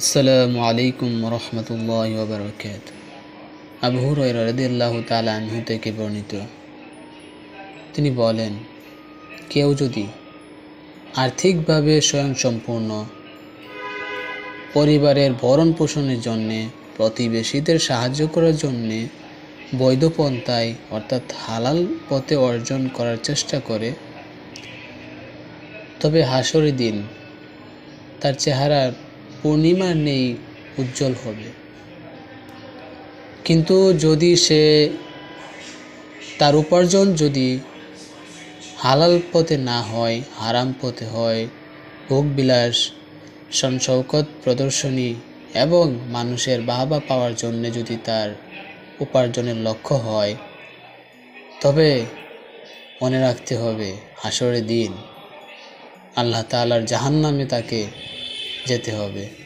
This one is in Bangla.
আসসালামু আলাইকুম রহমতুল্লাহ ওবরকাত আবু হুরায়রা রাদিয়াল্লাহু তাআলা থেকে বর্ণিত। তিনি বলেন, কেউ যদি আর্থিকভাবে স্বয়ংসম্পূর্ণ পরিবারের ভরণ পোষণের জন্যে প্রতিবেশীদের সাহায্য করার জন্যে বৈধ পন্থায় অর্থাৎ হালাল পথে অর্জন করার চেষ্টা করে, তবে হাসরের দিন তার চেহারার পূর্ণিমার নেই, উজ্জ্বল হবে। কিন্তু যদি সে তার উপার্জন যদি হালাল পথে না হয়, হারাম পথে হয়, ভোগবিলাস সনশৌকত প্রদর্শনী এবং মানুষের বাহবা পাওয়ার জন্য যদি তার উপার্জনের লক্ষ্য হয়, তবে মনে রাখতে হবে হাসরের দিন আল্লাহ তালার জাহান্নামে তাকে যেতে হবে।